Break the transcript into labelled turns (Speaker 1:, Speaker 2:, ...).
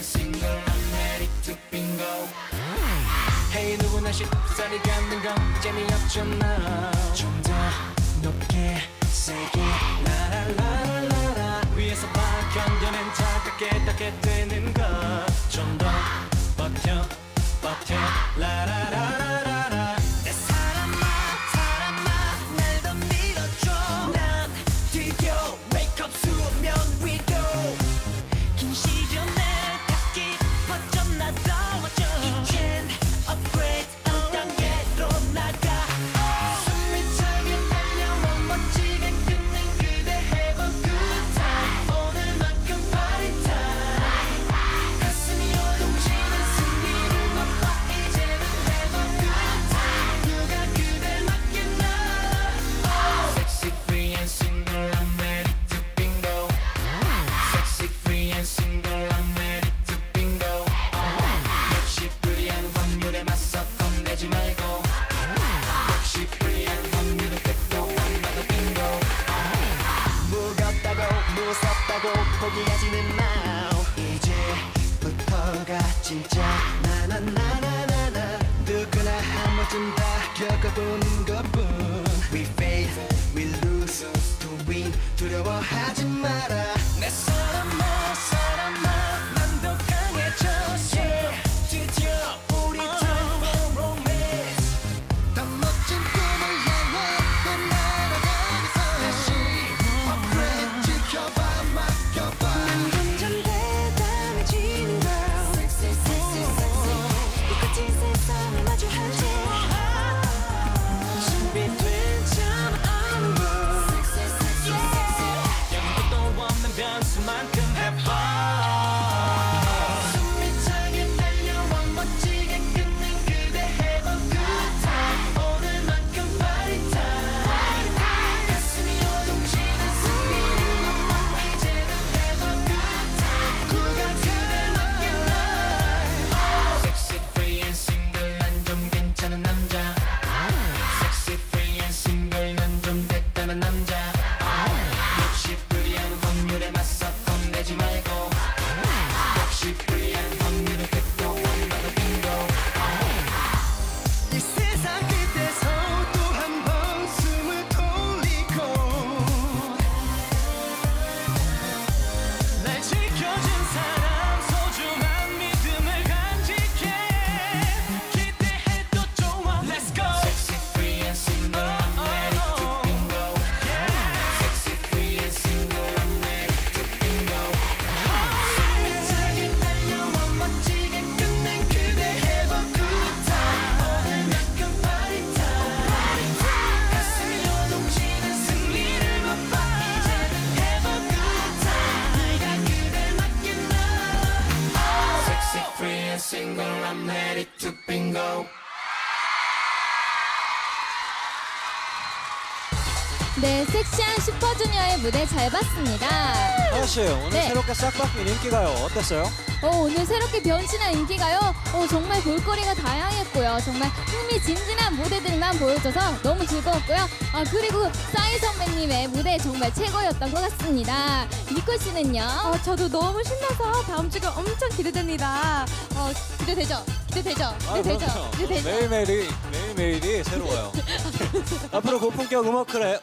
Speaker 1: 난 single I'm ready 누구나 쉽사리 갖는 건 재미없잖아. 좀 더 높게 세게 라라라. 하고 포기하지는 마 이제부터가 진짜 나나나나나나. 누구나 한 번쯤 다 겪어보는 것뿐. We fade, we lose to win. 두려워하지 마라. 네,
Speaker 2: 섹시한 슈퍼주니어의 무대 잘 봤습니다.
Speaker 3: 하나씨 오늘
Speaker 2: 네.
Speaker 3: 새롭게 싹 바뀐 인기가요 어땠어요?
Speaker 2: 어, 오늘 새롭게 변신한 인기가요. 어, 정말 볼거리가 다양했고요. 정말 흥미진진한 무대들만 보여줘서 너무 즐거웠고요. 아, 그리고 싸이 선배님의 무대 정말 최고였던 것 같습니다. 니코 씨는요?
Speaker 4: 어, 저도 너무 신나서 다음 주가 엄청 기대됩니다.
Speaker 2: 어, 기대되죠? 기대되죠?
Speaker 3: 아,
Speaker 2: 기대되죠?
Speaker 3: 그럼요.
Speaker 2: 기대되죠?
Speaker 3: 매일매일이 매일매일이 새로워요 앞으로 고품격 음악 클래